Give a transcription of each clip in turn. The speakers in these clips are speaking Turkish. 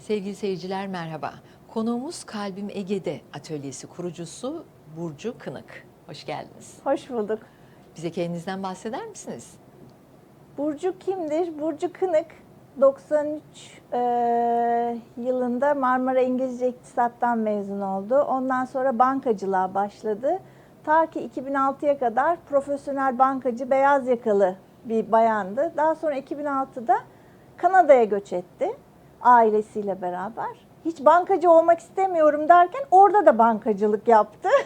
Sevgili seyirciler merhaba. Konuğumuz Kalbim Ege'de atölyesi kurucusu Burcu Kınık. Hoş geldiniz. Hoş bulduk. Bize kendinizden bahseder misiniz? Burcu kimdir? Burcu Kınık 93 eee, yılında Marmara İngilizce İktisat'tan mezun oldu. Ondan sonra bankacılığa başladı. Ta ki 2006'ya kadar profesyonel bankacı beyaz yakalı bir bayandı. Daha sonra 2006'da Kanada'ya göç etti ailesiyle beraber. Hiç bankacı olmak istemiyorum derken orada da bankacılık yaptı.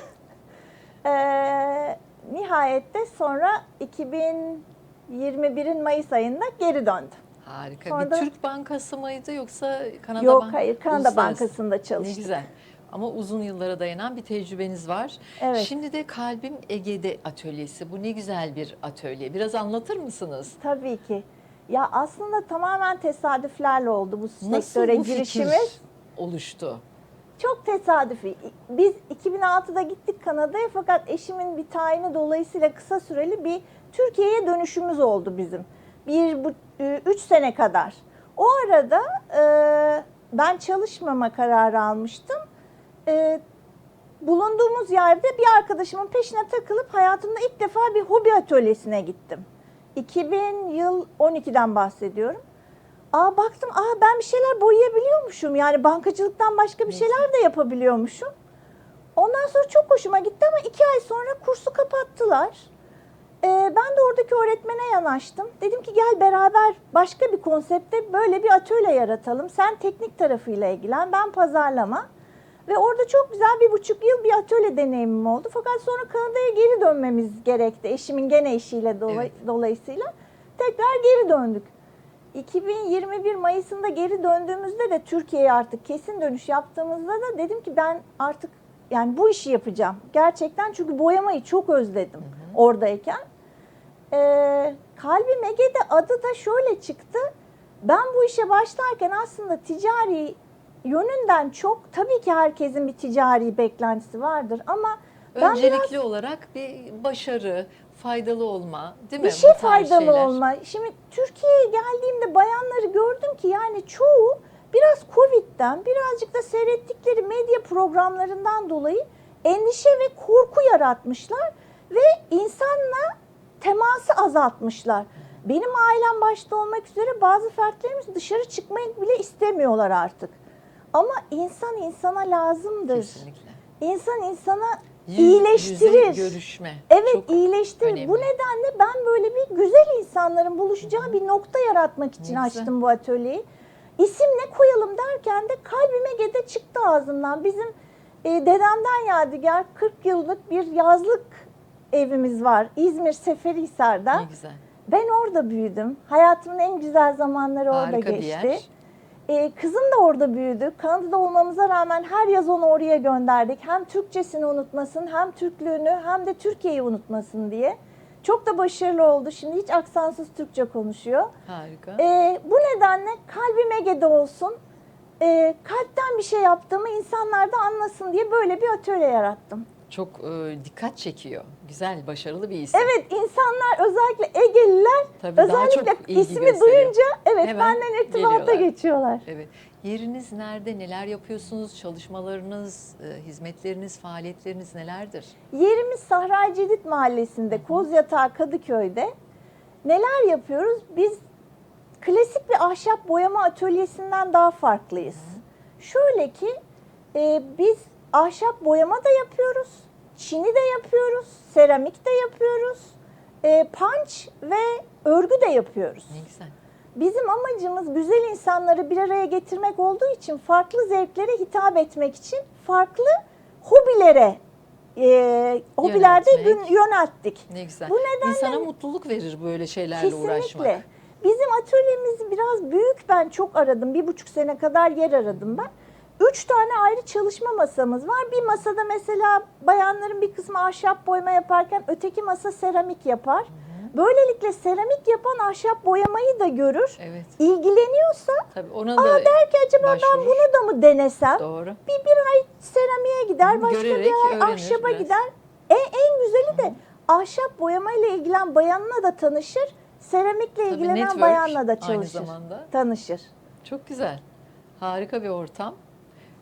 Ee, nihayette sonra 2021'in Mayıs ayında geri döndü. Harika. Sonra bir da- Türk bankası mıydı yoksa Kanada Yok Bank- hayır Kanada Uluslararası. Bankası'nda Ne çalıştı. güzel. Ama uzun yıllara dayanan bir tecrübeniz var. Evet. Şimdi de Kalbim Ege'de atölyesi. Bu ne güzel bir atölye. Biraz anlatır mısınız? Tabii ki. Ya aslında tamamen tesadüflerle oldu bu Nasıl sektöre bu fikir girişimiz. oluştu? Çok tesadüfi. Biz 2006'da gittik Kanada'ya fakat eşimin bir tayini dolayısıyla kısa süreli bir Türkiye'ye dönüşümüz oldu bizim. Bir, bu, üç sene kadar. O arada e, ben çalışmama kararı almıştım. E, bulunduğumuz yerde bir arkadaşımın peşine takılıp hayatımda ilk defa bir hobi atölyesine gittim. 2000 yıl 12'den bahsediyorum. Aa baktım aa ben bir şeyler boyayabiliyormuşum. Yani bankacılıktan başka bir şeyler de yapabiliyormuşum. Ondan sonra çok hoşuma gitti ama iki ay sonra kursu kapattılar. Ee, ben de oradaki öğretmene yanaştım. Dedim ki gel beraber başka bir konsepte böyle bir atölye yaratalım. Sen teknik tarafıyla ilgilen, ben pazarlama. Ve orada çok güzel bir buçuk yıl bir atölye deneyimim oldu. Fakat sonra Kanada'ya geri dönmemiz gerekti. Eşimin gene eşiyle dola- Evet. dolayısıyla. Tekrar geri döndük. 2021 Mayıs'ında geri döndüğümüzde de Türkiye'ye artık kesin dönüş yaptığımızda da dedim ki ben artık yani bu işi yapacağım. Gerçekten çünkü boyamayı çok özledim oradayken. Ee, Kalbim Ege'de adı da şöyle çıktı. Ben bu işe başlarken aslında ticari yönünden çok tabii ki herkesin bir ticari beklentisi vardır ama ben Öncelikli biraz olarak bir başarı, faydalı olma, değil mi? bir şey faydalı şeyler. olma. Şimdi Türkiye'ye geldiğimde bayanları gördüm ki yani çoğu biraz Covid'den birazcık da seyrettikleri medya programlarından dolayı endişe ve korku yaratmışlar ve insanla teması azaltmışlar. Benim ailem başta olmak üzere bazı fertlerimiz dışarı çıkmayı bile istemiyorlar artık. Ama insan insana lazımdır. Kesinlikle. İnsan insana Yüz- iyileştirir. yüze görüşme. Evet Çok iyileştirir. önemli. Bu nedenle ben böyle bir güzel insanların buluşacağı bir nokta yaratmak için Ne güzel. açtım bu atölyeyi. İsim ne koyalım derken de kalbime gede çıktı ağzımdan. Bizim e, dedemden yadigar 40 yıllık bir yazlık evimiz var. İzmir Seferihisar'da. Ne güzel. Ben orada büyüdüm. Hayatımın en güzel zamanları orada Harika bir geçti. yer. Ee, kızım da orada büyüdü. Kanada'da olmamıza rağmen her yaz onu oraya gönderdik. Hem Türkçesini unutmasın, hem Türklüğünü, hem de Türkiye'yi unutmasın diye. Çok da başarılı oldu. Şimdi hiç aksansız Türkçe konuşuyor. Harika. Ee, bu nedenle kalbim Ege'de olsun. Ee, kalpten bir şey yaptığımı insanlar da anlasın diye böyle bir atölye yarattım. Çok e, dikkat çekiyor. Güzel, başarılı bir isim. Evet insanlar özellikle Egeliler Tabii özellikle ismi gösteriyor. duyunca evet Hemen benden irtibata geçiyorlar. Evet. Yeriniz nerede? Neler yapıyorsunuz? Çalışmalarınız, e, hizmetleriniz, faaliyetleriniz nelerdir? Yerimiz Sahra Cedid Mahallesi'nde, Kozyatağı Kadıköy'de. Neler yapıyoruz? Biz klasik bir ahşap boyama atölyesinden daha farklıyız. Şöyle ki e, biz ahşap boyama da yapıyoruz, çini de yapıyoruz, seramik de yapıyoruz, e, punch ve örgü de yapıyoruz. Ne güzel. Bizim amacımız güzel insanları bir araya getirmek olduğu için farklı zevklere hitap etmek için farklı hobilere e, hobilerde Yöneltmek. gün- yönelttik. Ne güzel. Bu nedenle- İnsana mutluluk verir böyle şeylerle uğraşmak. Kesinlikle. Bizim atölyemiz biraz büyük. Ben çok aradım. Bir buçuk sene kadar yer aradım ben. Üç tane ayrı çalışma masamız var. Bir masada mesela bayanların bir kısmı ahşap boyama yaparken öteki masa seramik yapar. Böylelikle seramik yapan ahşap boyamayı da görür. Evet. İlgileniyorsa Tabii ona aa da der ki acaba ben başvurur. bunu da mı denesem? doğru. Bir, bir ay seramiğe gider, başka Görerek bir ay öğrenir ahşaba biraz. gider. En, en güzeli de ahşap boyamayla ilgilen bayanla da tanışır. Seramikle Tabii ilgilenen network bayanla da aynı çalışır. zamanda. Tanışır. Çok güzel. Harika bir ortam.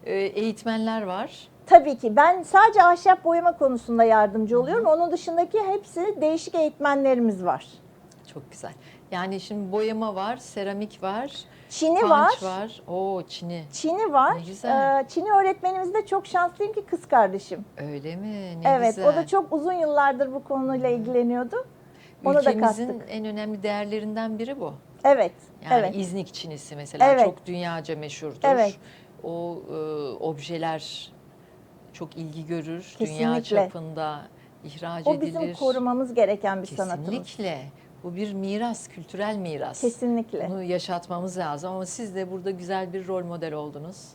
Ee, eğitmenler var. Tabii ki ben sadece ahşap boyama konusunda yardımcı oluyorum. Onun dışındaki hepsi değişik eğitmenlerimiz var. Çok güzel. Yani şimdi boyama var, seramik var, Çin'i var. var. Oo Çin'i. Çin'i var. Ne güzel. Ee, Çin'i öğretmenimiz de çok şanslıyım ki kız kardeşim. Öyle mi? Ne evet, güzel. o da çok uzun yıllardır bu konuyla ilgileniyordu. Onu da Ülkemizin kattık. en önemli değerlerinden biri bu. Evet, Yani evet. İznik Çinisi mesela Evet. çok dünyaca meşhurdur. Evet. O e, objeler çok ilgi görür. Dünya Kesinlikle. çapında ihraç O edilir. bizim korumamız gereken bir sanatımız. Kesinlikle. Bu bir miras, kültürel miras. Kesinlikle. Bunu yaşatmamız lazım ama siz de burada güzel bir rol model oldunuz.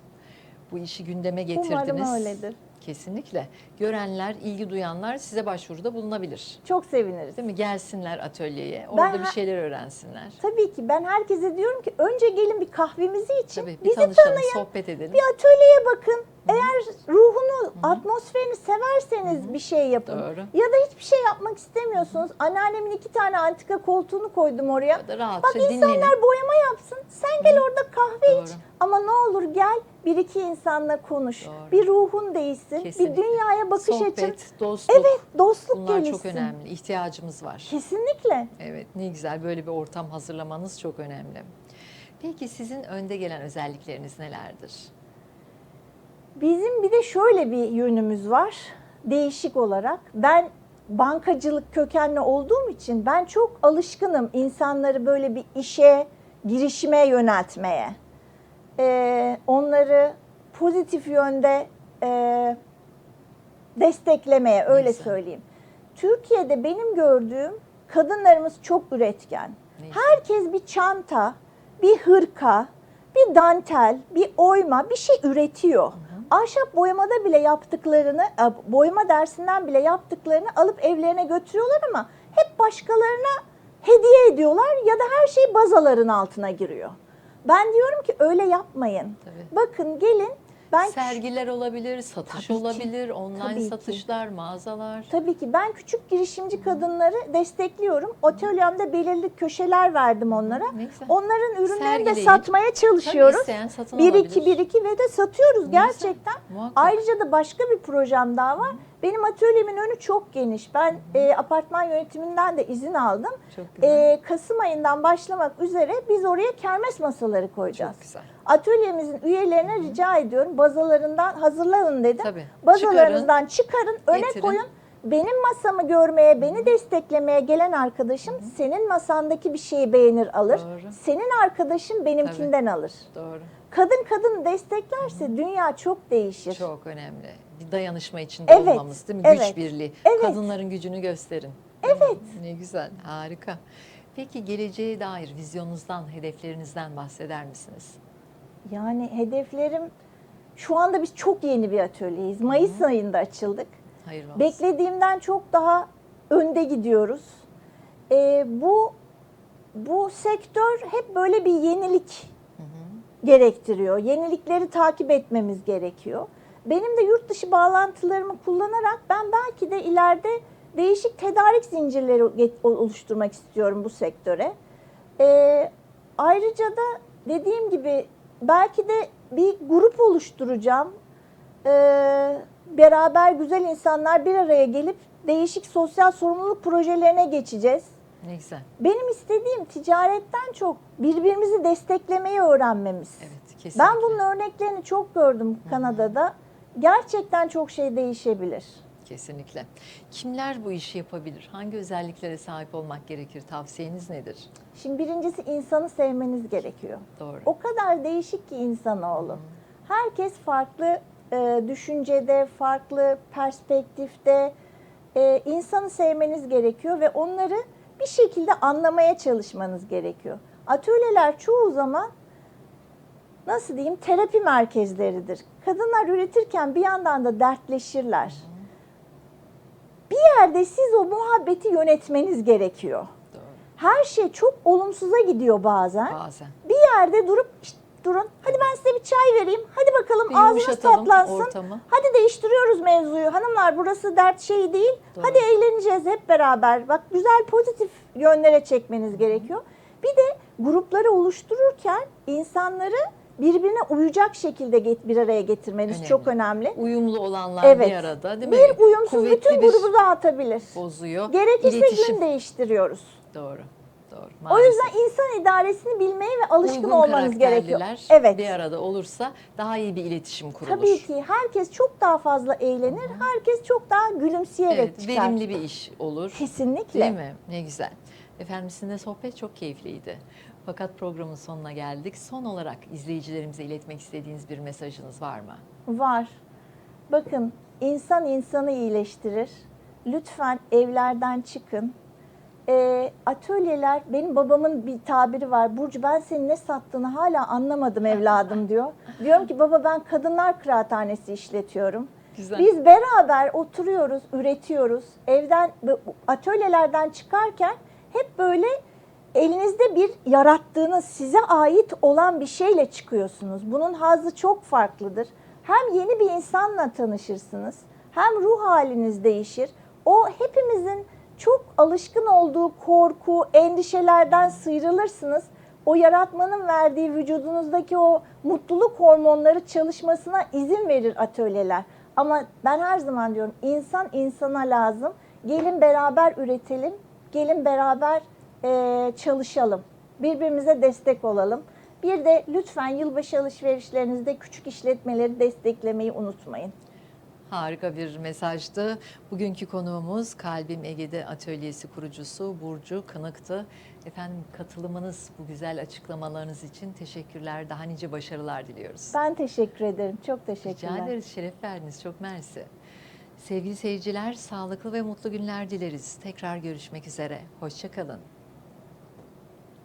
Bu işi gündeme getirdiniz. Umarım öyledir. Kesinlikle. Görenler, ilgi duyanlar size başvuruda bulunabilir. Çok seviniriz. Değil mi? Gelsinler atölyeye. Orada bir ha- şeyler öğrensinler. Tabii ki ben herkese diyorum ki önce gelin bir kahvemizi için, Tabii bir bizi tanışalım, tanıyın, sohbet edelim. bir atölyeye bakın. Eğer ruhunu, atmosferini severseniz bir şey yapın. Doğru. Ya da hiçbir şey yapmak istemiyorsunuz. Anneannemin iki tane antika koltuğunu koydum oraya. Rahatça Bak dinlenin. insanlar boyama yapsın. Sen gel orada kahve iç. Doğru. Ama ne olur gel bir iki insanla konuş. Doğru. Bir ruhun değişsin. Kesinlikle. Bir dünyaya bakış Sohbet, açın. dostluk. Evet dostluk Bunlar gelişsin. çok önemli. İhtiyacımız var. Kesinlikle. Evet ne güzel böyle bir ortam hazırlamanız çok önemli. Peki sizin önde gelen özellikleriniz nelerdir? Bizim bir de şöyle bir yönümüz var. Değişik olarak. Ben bankacılık kökenli olduğum için ben çok alışkınım insanları böyle bir işe, girişime yöneltmeye. Ee, onları pozitif yönde e, desteklemeye öyle güzel. söyleyeyim. Türkiye'de benim gördüğüm kadınlarımız çok üretken. Ne güzel. Herkes bir çanta, bir hırka, bir dantel, bir oyma, bir şey üretiyor. Ahşap boyamada bile yaptıklarını, e, boyama dersinden bile yaptıklarını alıp evlerine götürüyorlar ama hep başkalarına hediye ediyorlar ya da her şey bazaların altına giriyor. Ben diyorum ki öyle yapmayın. Tabii. Bakın gelin ben Sergiler olabilir, satış Tabii ki. olabilir, online Tabii ki. satışlar, mağazalar. Tabii ki ben küçük girişimci kadınları destekliyorum. Atölyemde belirli köşeler verdim onlara. Ne güzel. Onların ürünlerini de Sergileyip, satmaya çalışıyoruz. Tabii isteyen satın 1 alabilir. 2 1 2 ve de satıyoruz güzel. gerçekten. Muhakkak. Ayrıca da başka bir projem daha var. Benim atölyemin önü çok geniş. Ben e, apartman yönetiminden de izin aldım. Çok güzel. E, Kasım ayından başlamak üzere biz oraya kermes masaları koyacağız. Çok güzel. Atölyemizin üyelerine rica ediyorum bazalarından hazırlayın dedim. Tabii. Bazalarınızdan çıkarın, öne Getirin. koyun. Benim masamı görmeye, beni desteklemeye gelen arkadaşım senin masandaki bir şeyi beğenir alır. Doğru. Senin arkadaşın benimkinden alır. Doğru. Kadın kadın desteklerse dünya çok değişir. Çok önemli. Bir dayanışma içinde Evet, olmamız değil mi? evet, Güç birliği. evet. Kadınların gücünü gösterin. Evet. Ne güzel. Harika. Peki geleceğe dair vizyonunuzdan, hedeflerinizden bahseder misiniz? Yani hedeflerim şu anda biz çok yeni bir atölyeyiz. Mayıs ayında açıldık. Hayırlı olsun. Beklediğimden çok daha önde gidiyoruz. Ee, bu bu sektör hep böyle bir yenilik gerektiriyor. Yenilikleri takip etmemiz gerekiyor. Benim de yurt dışı bağlantılarımı kullanarak ben belki de ileride değişik tedarik zincirleri oluşturmak istiyorum bu sektöre. Ee, ayrıca da dediğim gibi belki de bir grup oluşturacağım. Ee, beraber güzel insanlar bir araya gelip değişik sosyal sorumluluk projelerine geçeceğiz. Ne güzel. Benim istediğim ticaretten çok birbirimizi desteklemeyi öğrenmemiz. Evet, kesinlikle. Ben bunun örneklerini çok gördüm Kanada'da. Gerçekten çok şey değişebilir. Kesinlikle. Kimler bu işi yapabilir? Hangi özelliklere sahip olmak gerekir? Tavsiyeniz nedir? Şimdi birincisi insanı sevmeniz gerekiyor. Doğru. O kadar değişik ki insanoğlu. Herkes farklı e, düşüncede, farklı perspektifte. E, insanı sevmeniz gerekiyor ve onları bir şekilde anlamaya çalışmanız gerekiyor. Atölyeler çoğu zaman nasıl diyeyim terapi merkezleridir. Kadınlar üretirken bir yandan da dertleşirler. Bir yerde siz o muhabbeti yönetmeniz gerekiyor. Doğru. Her şey çok olumsuza gidiyor bazen Bazen. bir yerde durup "Şşt, durun. Hadi ben size bir çay vereyim. Hadi bakalım Bir ağzınız tatlansın. ortamı. Hadi değiştiriyoruz mevzuyu. Hanımlar burası dert şey değil. Doğru. Hadi eğleneceğiz hep beraber. Bak güzel pozitif yönlere çekmeniz gerekiyor. Bir de grupları oluştururken insanları birbirine uyacak şekilde get- bir araya getirmeniz Önemli. çok önemli. Uyumlu olanlar Evet. bir arada değil mi? Bir uyumsuz Kuvvetli bütün grubu dağıtabilir. bozuyor. Gerekirse İletişim. gün değiştiriyoruz. Doğru. Doğru. O Maalesef. yüzden insan idaresini bilmeye ve alışkın Uygun olmanız gerekiyor. Evet. bir arada olursa daha iyi bir iletişim kurulur. Tabii ki herkes çok daha fazla eğlenir, herkes çok daha gülümseyerek Evet, çıkar. verimli bir iş olur. Kesinlikle. Değil mi? Ne güzel. Efendim sizinle sohbet çok keyifliydi. Fakat programın sonuna geldik. Son olarak izleyicilerimize iletmek istediğiniz bir mesajınız var mı? Var. Bakın insan insanı iyileştirir. Lütfen evlerden çıkın. Ee, atölyeler, benim babamın bir tabiri var. Burcu ben senin ne sattığını hala anlamadım evladım diyor. Diyorum ki baba ben kadınlar kıraathanesi işletiyorum. Güzel. Biz beraber oturuyoruz, üretiyoruz. Evden, atölyelerden çıkarken hep böyle elinizde bir yarattığınız, size ait olan bir şeyle çıkıyorsunuz. Bunun hazzı çok farklıdır. Hem yeni bir insanla tanışırsınız, hem ruh haliniz değişir. O hepimizin çok alışkın olduğu korku, endişelerden sıyrılırsınız. O yaratmanın verdiği vücudunuzdaki o mutluluk hormonları çalışmasına izin verir atölyeler. Ama ben her zaman diyorum insan insana lazım. Gelin beraber üretelim, gelin beraber eee, çalışalım. Birbirimize destek olalım. Bir de lütfen yılbaşı alışverişlerinizde küçük işletmeleri desteklemeyi unutmayın. Harika bir mesajdı. Bugünkü konuğumuz Kalbim Ege'de Atölyesi kurucusu Burcu Kınık'tı. Efendim katılımınız, bu güzel açıklamalarınız için teşekkürler. Daha nice başarılar diliyoruz. Ben teşekkür ederim. Çok Rica teşekkürler. ederiz, şeref verdiniz. Çok mersi. Sevgili seyirciler, sağlıklı ve mutlu günler dileriz. Tekrar görüşmek üzere. Hoşçakalın.